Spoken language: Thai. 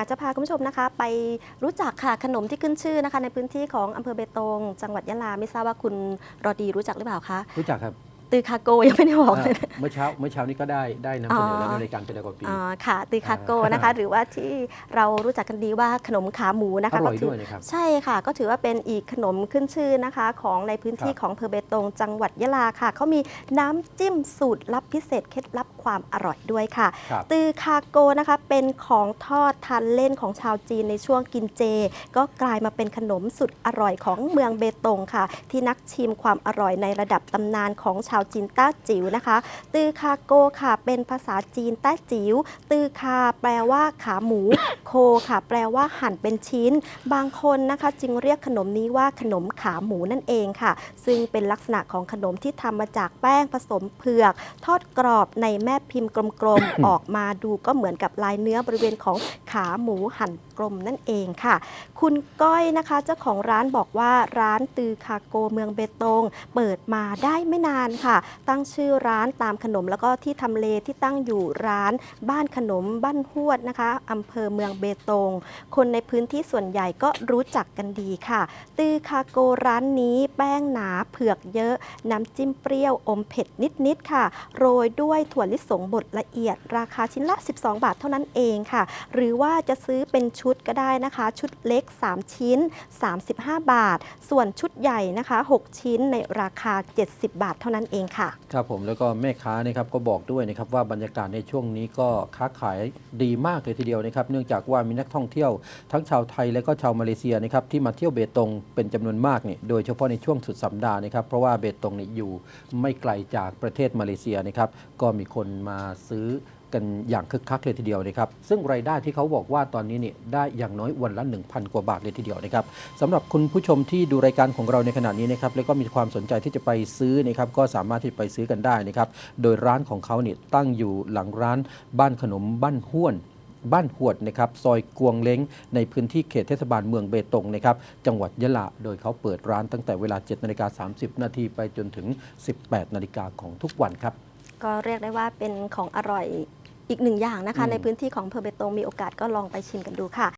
อยากจะพาคุณผู้ชมนะคะ ไปรู้จักค่ะขนมที่ขึ้นชื่อนะคะ ในพื้นที่ของอำเภอเบตง จังหวัดยะลาไม่ทราบว่าคุณรอดีรู้จักหรือเปล่าคะรู้จักครับตือคาโกยังไม่ได้บอกเลยอ่าเมื่อเช้าเมื่อเช้านี้ก็ได้ได้นำเสนอแล้วอ๋อในรายการเป็นกว่าปีอ๋อค่ะ ตือคาโกนะคะ หรือว่าที่เรารู้จักกันดีว่าขนมขาหมูนะอคะร่อยก็ถืด้วยนะครับใช่ค่ะ ก็ถือว่าเป็นอีกขนมขึ้นชื่อนะคะ ของในพื้นที่ครับของอำเภอเบตง จังหวัดยะลาค่ะเขามีน้ำจิ้มสูตรลับพิเศษเคล็ดลับความอร่อยด้วยค่ะ ครับตือคาโกนะคะ เป็นของทอดทานเล่นของชาวจีนในช่วงกินเจ ก็กลายมาเป็นขนมสุดอร่อยของเมืองเบตงค่ะ ที่นักชิมความอร่อยในระดับตำนานของชาวจีนต้าจิ๋วนะคะ ตือคาโกค่ะ เป็นภาษาจีนต้าจิ๋วตือคาแปลว่าขาหมู โคค่ะ แปลว่าหั่นเป็นชิ้น บางคนนะคะ จึงเรียกขนมนี้ว่าขนมขาหมูนั่นเองค่ะ ซึ่งเป็นลักษณะของขนมที่ทำมาจากแป้งผสมเผือก ทอดกรอบในแม่พิมพ์กลมๆ ออกมาดูก็เหมือนกับลายเนื้อบริเวณของขาหมูหั่นกลมนั่นเองค่ะ คุณก้อยนะคะเจ้าของร้านบอกว่าร้านตือคาโกเมืองเบตง เปิดมาได้ไม่นานค่ะ ตั้งชื่อร้านตามขนมแล้วก็ที่ทำเลที่ตั้งอยู่ร้านบ้านขนมบ้านหวดนะคะอำเภอเมืองเบตง คนในพื้นที่ส่วนใหญ่ก็รู้จักกันดีค่ะ ตือคาโกร้านนี้แป้งหนาเผือกเยอะ น้ำจิ้มเปรี้ยวอมเผ็ดนิดๆค่ะ โรยด้วยถั่วลิสงบดละเอียด ราคาชิ้นละ 12 บาทเท่านั้นเองค่ะ หรือว่าจะซื้อเป็นชุดก็ได้นะคะ ชุดเล็ก 3 ชิ้น 35 บาท ส่วนชุดใหญ่นะคะ 6 ชิ้นในราคา 70 บาทเท่านั้นเองค่ะ ครับผมแล้วก็แม่ค้านะครับก็บอกด้วยนะครับว่าบรรยากาศในช่วงนี้ก็ค้าขายดีมากเลยทีเดียวนะครับ เนื่องจากว่ามีนักท่องเที่ยวทั้งชาวไทยและก็ชาวมาเลเซียนะครับที่มาเที่ยวเบตงเป็นจำนวนมากเนี่ยโดยเฉพาะในช่วงสุดสัปดาห์นะครับเพราะว่าเบตงเนี่ยอยู่ไม่ไกลจากประเทศมาเลเซียนะครับก็มีคนมาซื้อกันอย่างคึกคักเลยทีเดียวนะครับ ซึ่งรายได้ที่เขาบอกว่าตอนนี้เนี่ยได้อย่างน้อยวันละ 1,000 กว่าบาทเลยทีเดียวนะครับสำหรับคุณผู้ชมที่ดูรายการของเราในขณะนี้นะครับแล้วก็มีความสนใจที่จะไปซื้อนะครับก็สามารถที่ไปซื้อกันได้นะครับ โดยร้านของเขาเนี่ยตั้งอยู่หลังร้านบ้านขนมบ้านห้วนบ้านหวดนะครับซอยกวงเล้งในพื้นที่เขตเทศบาลเมืองเบตงนะครับจังหวัดยะลาโดยเขาเปิดร้านตั้งแต่เวลา7นาฬิกา30 นาทีไปจนถึง 18นาฬิกาของทุกวันครับ ก็เรียกได้ว่าเป็นของอร่อยอีกหนึ่งอย่างนะคะอืมในพื้นที่ของอำเภอเบตงมีโอกาสก็ลองไปชิมกันดูค่ะ